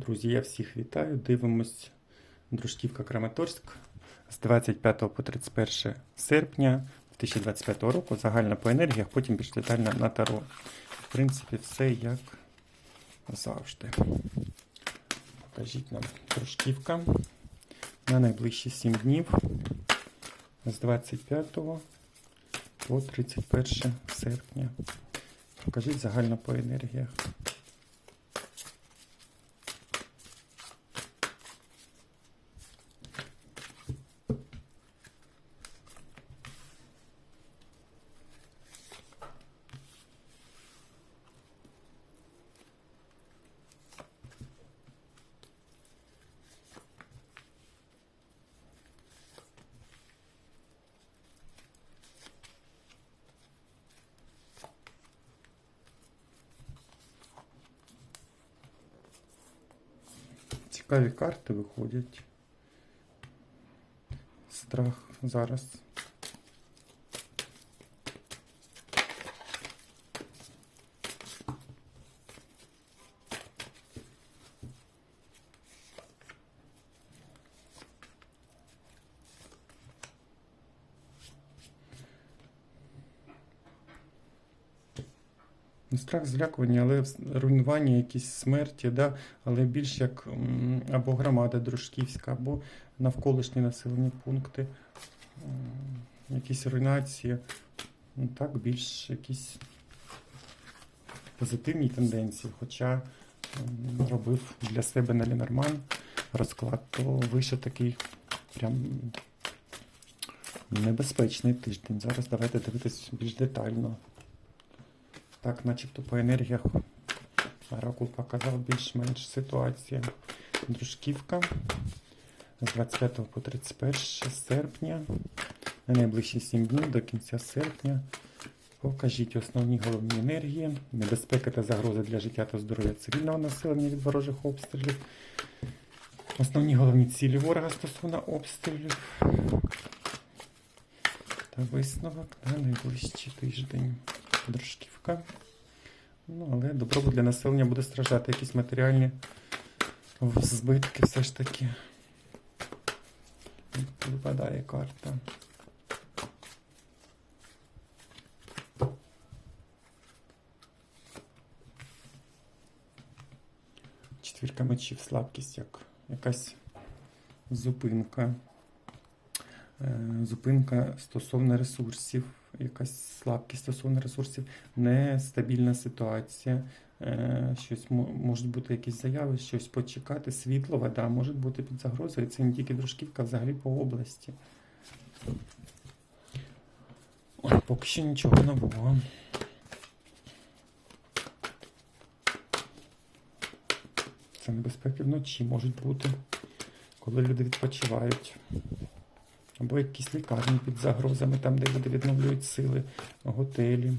Друзі, я всіх вітаю. Дивимось Дружківка Краматорськ з 25 по 31 серпня 2025 року. Загальна по енергіях, потім більш детально на таро. В принципі, все як завжди. Покажіть нам Дружківка на найближчі 7 днів з 25 по 31 серпня. Покажіть загально по енергіях. Цікаві карти виходять. Страх зараз. Страх злякування, але руйнування, якісь смерті, да? але більш як або громада дружківська, або навколишні населені пункти, якісь руйнації. Ну, так, більш якісь позитивні тенденції. Хоча робив для себе на Лінорман розклад, то вийшов такий прям небезпечний тиждень. Зараз давайте дивитись більш детально. Так, начебто по енергіях Оракул показав більш-менш ситуація. Дружківка з 25 по 31 серпня. На найближчі 7 днів до кінця серпня. Покажіть основні головні енергії, небезпека та загрози для життя та здоров'я цивільного населення від ворожих обстрілів. Основні головні цілі ворога стосовно обстрілів. Та висновок на найближчий тиждень. Дружківка. Ну, але добробут для населення буде страждати. Якісь матеріальні збитки все ж таки. Випадає карта. Четвірка мечів, слабкість, як якась зупинка. Е, Зупинка стосовно ресурсів, якась слабкість стосовно ресурсів, нестабільна ситуація, е, щось можуть бути якісь заяви, щось почекати, світло, вода може бути під загрозою. Це не тільки дружківка, а взагалі по області. Поки що нічого нового. Це небезпеки вночі можуть бути, коли люди відпочивають. Або якісь лікарні під загрозами, там, де люди відновлюють сили, готелі.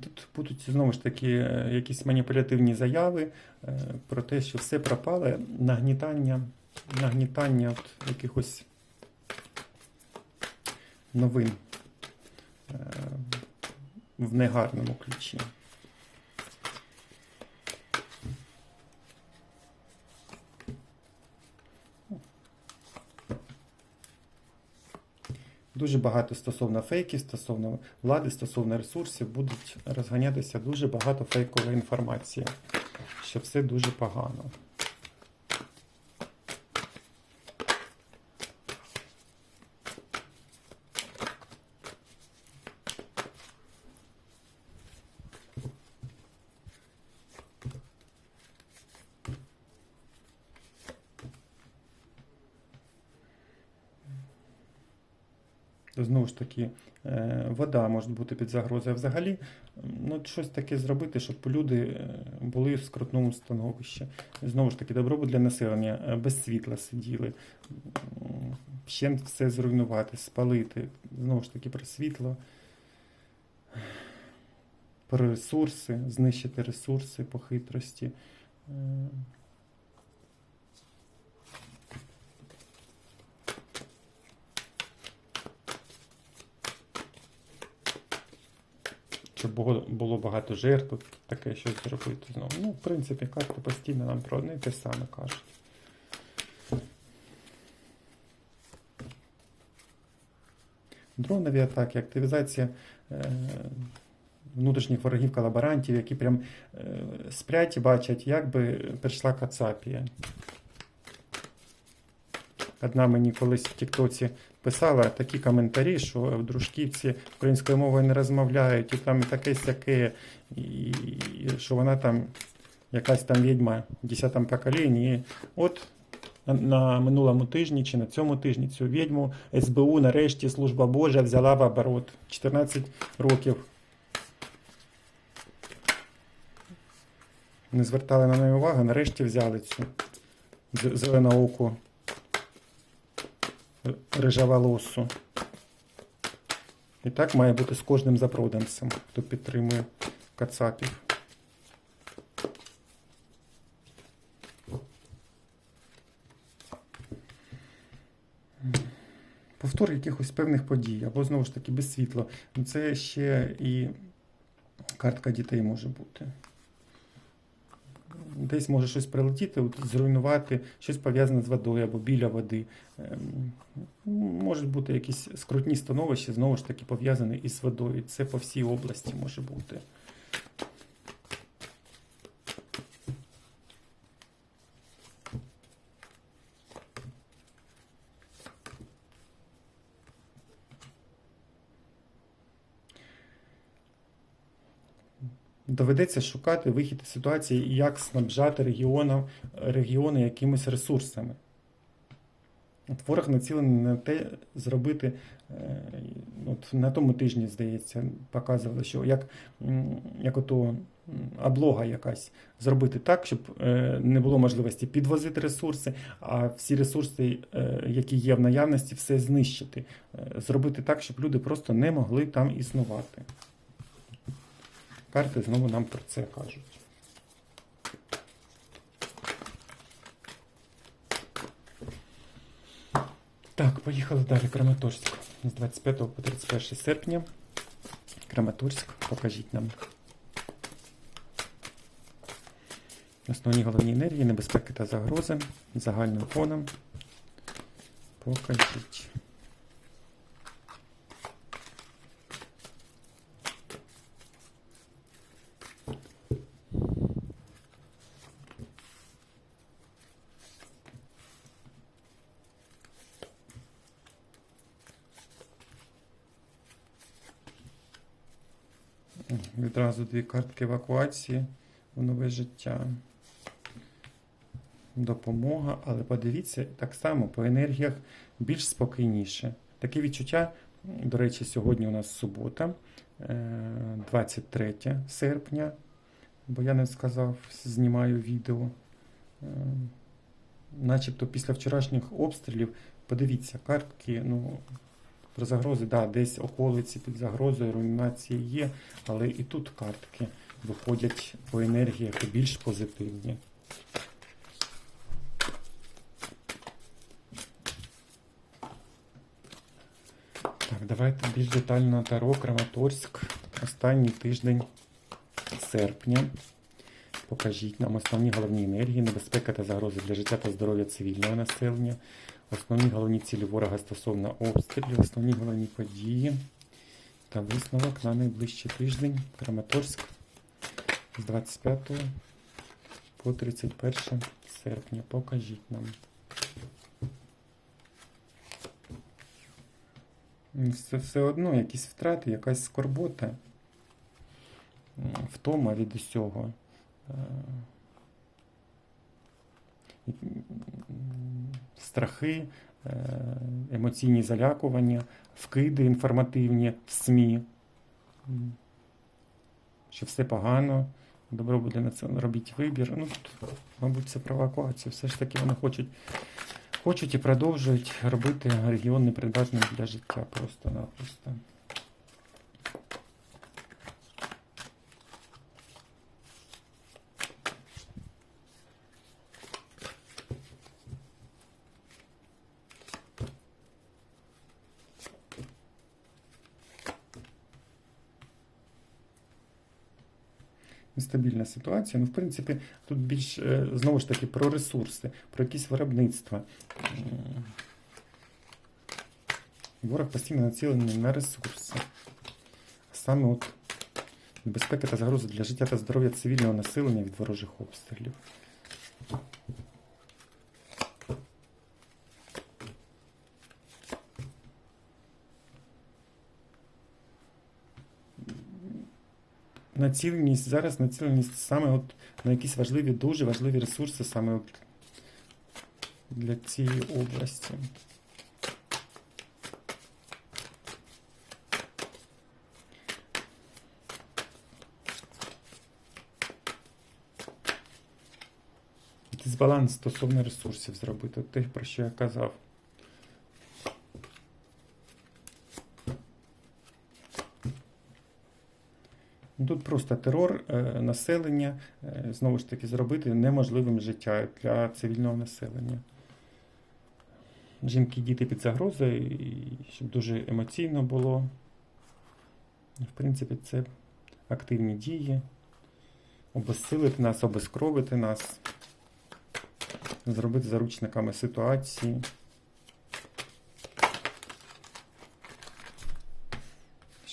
Тут будуть знову ж таки е, якісь маніпулятивні заяви е, про те, що все пропало, нагнітання, нагнітання от якихось новин е, в негарному ключі. Дуже багато стосовно фейків, стосовно влади, стосовно ресурсів будуть розганятися дуже багато фейкової інформації, що все дуже погано. Знову ж таки, е, вода може бути під загрозою. Взагалі, ну, щось таке зробити, щоб люди е, були в скрутному становищі. Знову ж таки, добробут для населення, е, без світла сиділи, ще все зруйнувати, спалити. Знову ж таки, про світло. про ресурси, знищити ресурси по хитрості. Е, Було, було багато жертв, таке щось зробити знову. Ну, в принципі, карти постійно нам про одне те саме кажуть. Дронові атаки, активізація е, внутрішніх ворогів колаборантів, які прям е, сплять і бачать, як би прийшла Кацапія. Одна мені колись в Тіктоці писала такі коментарі, що в дружківці українською мовою не розмовляють, і там таке сяке, і, і що вона там якась там відьма в 10 поколінні. І от на, минулому тижні чи на цьому тижні цю відьму СБУ нарешті служба Божа взяла в оборот 14 років. Не звертали на неї уваги, нарешті взяли цю з- зеленооку рижаволосу. І так має бути з кожним запроданцем, хто підтримує кацапів. Повтор якихось певних подій, або знову ж таки без світла. Ну, Це ще і картка дітей може бути. Десь може щось прилетіти, зруйнувати, щось пов'язане з водою або біля води. Ем, Можуть бути якісь скрутні становища, знову ж таки, пов'язані із водою. Це по всій області може бути. Доведеться шукати вихід із ситуації і як снабжати регіони, регіони якимись ресурсами. От ворог націлений на те зробити, е, от на тому тижні, здається, показували, що як, як ото облога якась зробити так, щоб е, не було можливості підвозити ресурси, а всі ресурси, е, які є в наявності, все знищити. Зробити так, щоб люди просто не могли там існувати. Карти знову нам про це кажуть. Так, поїхали далі. Краматорськ. З 25 по 31 серпня. Краматорськ, покажіть нам. Основні головні енергії, небезпеки та загрози загальним фоном. Покажіть. Відразу дві картки евакуації в нове життя. Допомога, але подивіться, так само по енергіях більш спокійніше. Таке відчуття, до речі, сьогодні у нас субота, е, 23 серпня, бо я не сказав, знімаю відео. Е, Начебто після вчорашніх обстрілів, подивіться, картки, ну, про загрози, да, десь околиці під загрозою, руйнації є, але і тут картки виходять по енергіях більш позитивні. Так, давайте більш детально Таро, Краматорськ. Останній тиждень серпня. Покажіть нам основні головні енергії, небезпека та загрози для життя та здоров'я цивільного населення, основні головні цілі ворога стосовно обстрілів, основні головні події та висновок на найближчий тиждень. Краматорськ з 25 по 31 серпня. Покажіть нам. Це все одно якісь втрати, якась скорбота, втома від усього. Страхи, е, емоційні залякування, вкиди інформативні в СМІ, що все погано, добро буде на це робіть вибір. Ну, тут, мабуть, це про евакуацію. Все ж таки вони хочуть Хочуть і продовжують робити регіон непридатним для життя просто-напросто. Нестабільна ситуація. Ну, в принципі, тут більш е, знову ж таки про ресурси, про якісь виробництва. Ворог постійно націлений на ресурси. Саме от небезпека та загроза для життя та здоров'я цивільного населення від ворожих обстрілів. Націленість зараз націленість саме от на якісь важливі, дуже важливі ресурси саме от для цієї області. Дисбаланс стосовно ресурсів зробити, те, про що я казав. Просто терор е, населення, е, знову ж таки, зробити неможливим життя для цивільного населення. Жінки, діти під загрозою, щоб дуже емоційно було. В принципі, це активні дії. Обезсилити нас, обезкровити нас, зробити заручниками ситуації.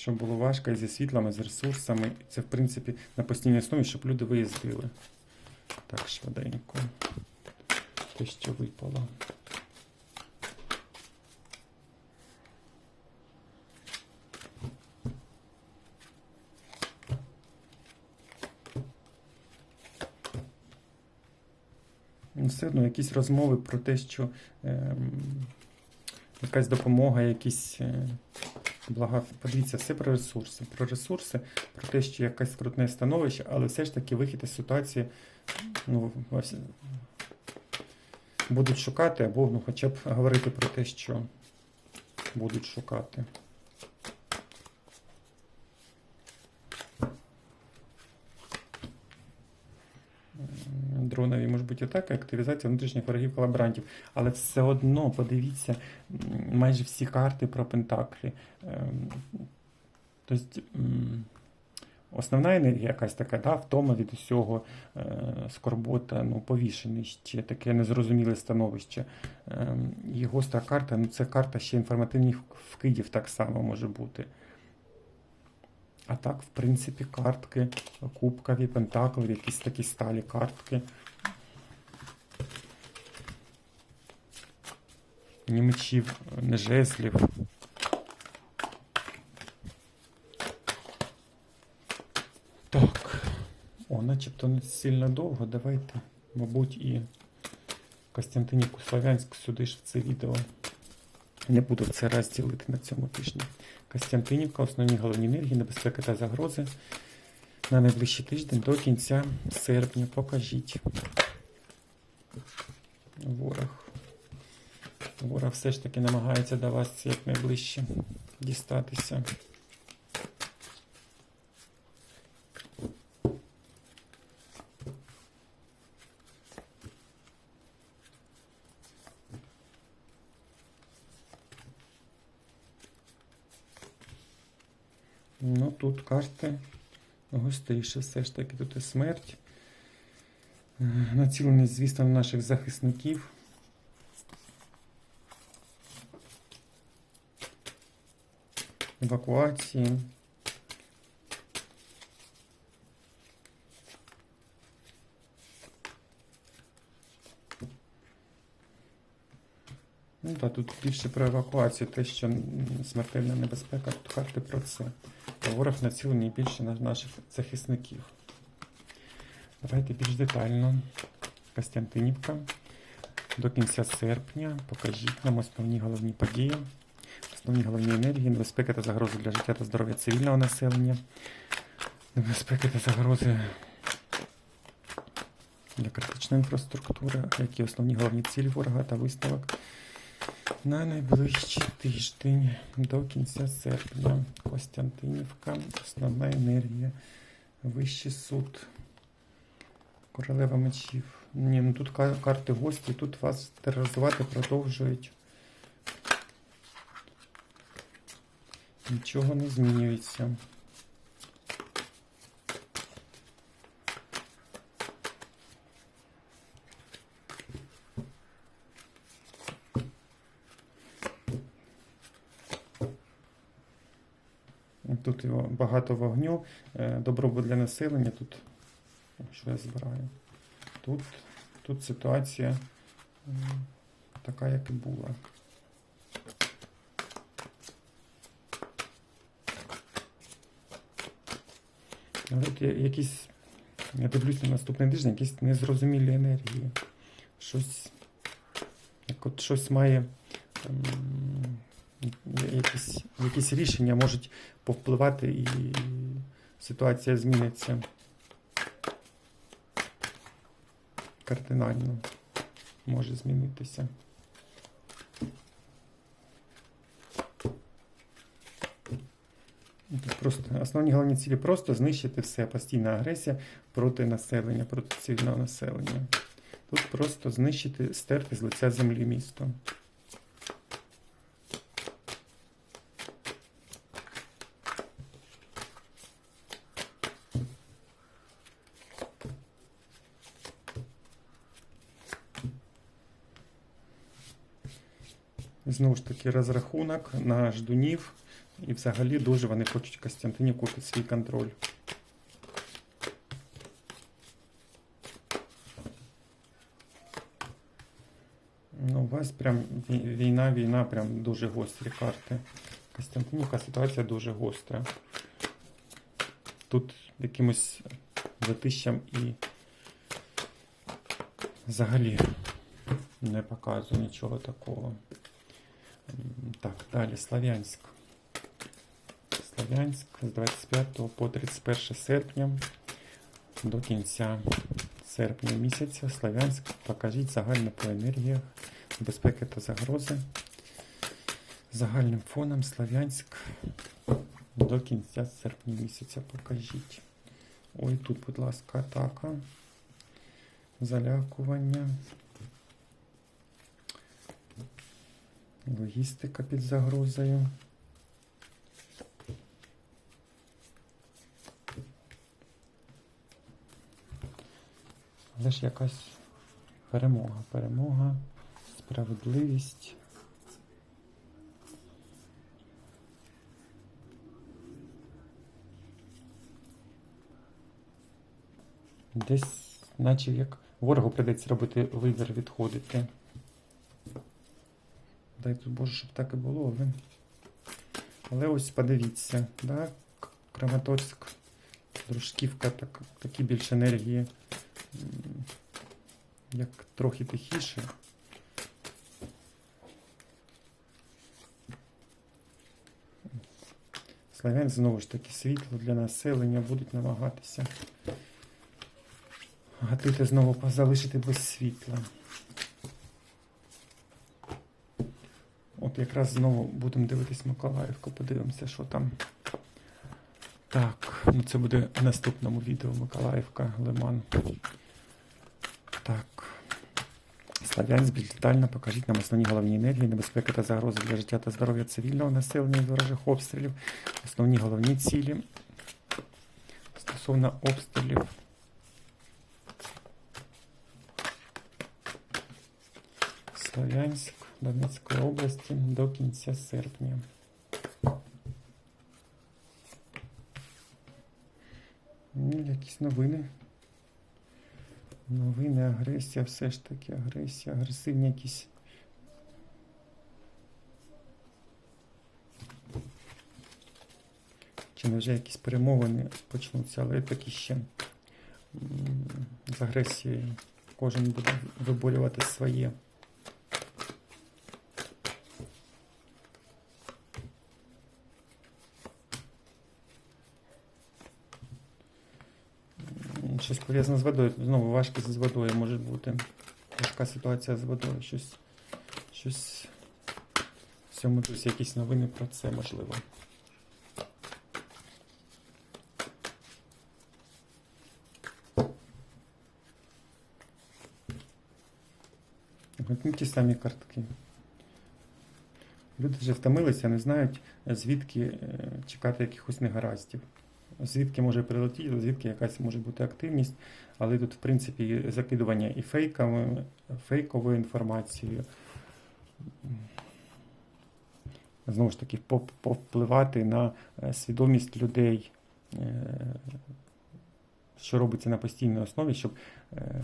Щоб було важко і зі світлами, з ресурсами. Це, в принципі, на постійній основі, щоб люди виїздили. Так, швиденько. Те, що випало. Ну, Все одно якісь розмови про те, що ем, якась допомога, якісь е, блага. Подивіться, все про ресурси. Про ресурси, про те, що якесь скрутне становище, але все ж таки вихід із ситуації ну, будуть шукати, або ну, хоча б говорити про те, що будуть шукати. М, Дронові може бути атака, активізація внутрішніх ворогів колаборантів. Але все одно, подивіться, майже всі карти про Пентаклі. Ем, Тобто основна енергія якась така, да, втома від усього, е, скорбота, ну, ще таке незрозуміле становище. Ем, І гостра карта, ну це карта ще інформативних вкидів так само може бути. А так, в принципі, картки кубкові, пентаклові, якісь такі сталі картки. Ні мечів, не жезлів. Так. О, начебто не сильно довго. Давайте, мабуть, і Костянтинівку Славянськ сюди ж в це відео. Не буду це раз ділити на цьому тижні. Костянтинівка, основні головні енергії, небезпеки та загрози на найближчий тиждень до кінця серпня. Покажіть. Ворог. Ворог все ж таки намагається до вас якнайближче дістатися. Ну, тут карти гостріше все ж таки. Тут і смерть. Е, Націленість, звісно, на наших захисників. Евакуації. Ну так, тут більше про евакуацію, те, що смертельна небезпека, тут карти про це. Ворог націлений більше на наших захисників. Давайте більш детально. Костянтинівка. До кінця серпня покажіть нам основні головні події, основні головні енергії, небезпеки та загрози для життя та здоров'я цивільного населення, небезпеки та загрози для критичної інфраструктури, які основні головні цілі ворога та висновок на найближчий тиждень до кінця серпня. Костянтинівка, основна енергія, Вищий суд, королева мечів. Ні, ну тут карти гості, тут вас тероризувати продовжують. Нічого не змінюється. Тут багато вогню, е, добробут для населення, тут що я збираю. Тут, тут ситуація така, як і була. Тут якісь, я дивлюсь на наступний тиждень, якісь незрозумілі енергії. Щось, як от щось має. ем, якісь, якісь рішення можуть повпливати і ситуація зміниться кардинально може змінитися. Просто основні головні цілі просто знищити все. Постійна агресія проти населення, проти цивільного населення. Тут просто знищити, стерти з лиця землі місто. Знову ж таки, розрахунок на ждунів. І взагалі дуже вони хочуть Костянтинівку під свій контроль. Ну, у вас прям війна, війна, прям дуже гострі карти. Костянтинівка ситуація дуже гостра. Тут якимось затищам і взагалі не показую нічого такого. Так, далі Слов'янськ. Слов'янськ з 25 по 31 серпня до кінця серпня місяця. Слов'янськ. Покажіть загально по енергіях, безпеки та загрози. Загальним фоном Слов'янськ до кінця серпня місяця покажіть. Ой, тут, будь ласка, атака, залякування. Логістика під загрозою. Але ж якась перемога, перемога, справедливість. Десь, наче як ворогу прийдеться робити вибір, відходити. Дай тут Боже, щоб так і було, але. Але ось подивіться, да? Краматорськ, Дружківка, так, такі більш енергії, як трохи тихіше. Славян знову ж таки світло для населення будуть намагатися гатити знову залишити без світла. От якраз знову будемо дивитись Миколаївку, подивимося, що там. Так, ну це буде в наступному відео Миколаївка, Лиман. Так. Славянськ більш детально покажіть нам основні головні енергії, небезпеки та загрози для життя та здоров'я цивільного населення від ворожих обстрілів, основні головні цілі стосовно обстрілів. Слов'янськ Донецької області до кінця серпня. Якісь новини. Новини, агресія, все ж таки агресія, агресивні якісь. Чи не вже якісь перемовини почнуться, але такі ще з агресією. Кожен буде виборювати своє. Щось пов'язане з водою. Знову важкість з водою може бути. Важка ситуація з водою. Щось, щось в цьому дусі якісь новини про це можливо. Ну, ті самі картки. Люди вже втомилися, не знають, звідки е, чекати якихось негараздів. Звідки може прилетіти, звідки якась може бути активність, але тут, в принципі, закидування і фейками, фейковою інформацією, знову ж таки повпливати на е, свідомість людей, е, що робиться на постійній основі, щоб е,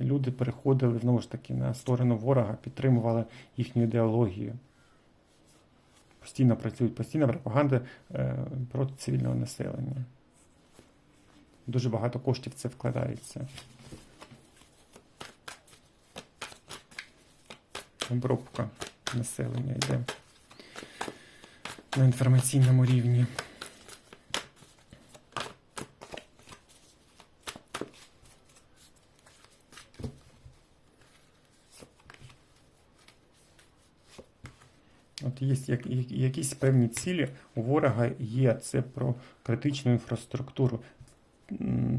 люди переходили знову ж таки на сторону ворога, підтримували їхню ідеологію. Постійно працюють, постійна пропаганда е, проти цивільного населення. Дуже багато коштів в це вкладається. Обробка населення йде на інформаційному рівні. От є як- як- якісь певні цілі у ворога є. Це про критичну інфраструктуру.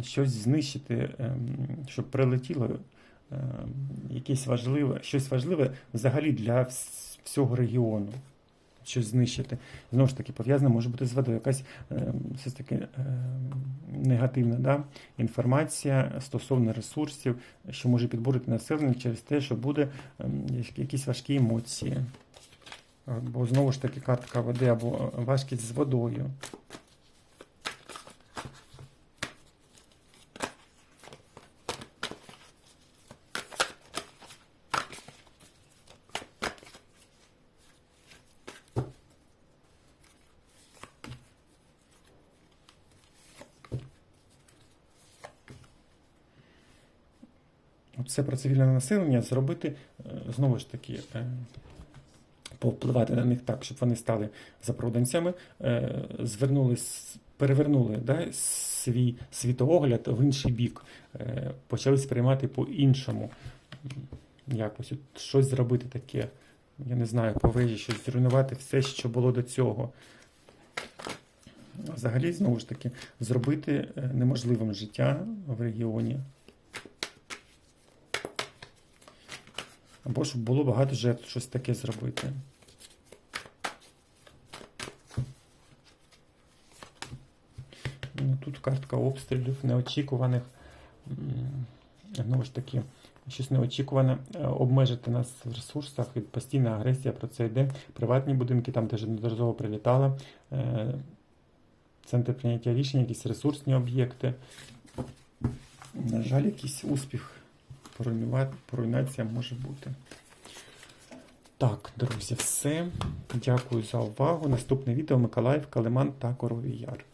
Щось знищити, ем, щоб прилетіло ем, якесь важливе, щось важливе взагалі для всього регіону. Щось знищити. Знову ж таки, пов'язано може бути з водою. Якась ем, все ж таки негативна да? інформація стосовно ресурсів, що може підбурити населення через те, що буде якісь важкі емоції. Або знову ж таки картка води, або е, важкість з водою. Це про цивільне населення зробити е, знову ж таки. Повпливати на них так, щоб вони стали запроданцями, е, звернулись, перевернули да, свій світоогляд в інший бік, е, почали сприймати по-іншому. Якось от щось зробити таке, я не знаю, по вежі, щось зруйнувати все, що було до цього. Взагалі, знову ж таки, зробити е, неможливим життя в регіоні. Або щоб було багато жертв, щось таке зробити. Ну, тут картка обстрілів неочікуваних. Знову ж таки, щось неочікуване. Е, Обмежити нас в ресурсах і постійна агресія про це йде. Приватні будинки, там теж неодноразово прилітала. Е, Центр прийняття рішень, якісь ресурсні об'єкти. На жаль, якийсь успіх поруйнація може бути. Так, друзі, все. Дякую за увагу. Наступне відео Миколаїв, Калиман та Коровий Яр.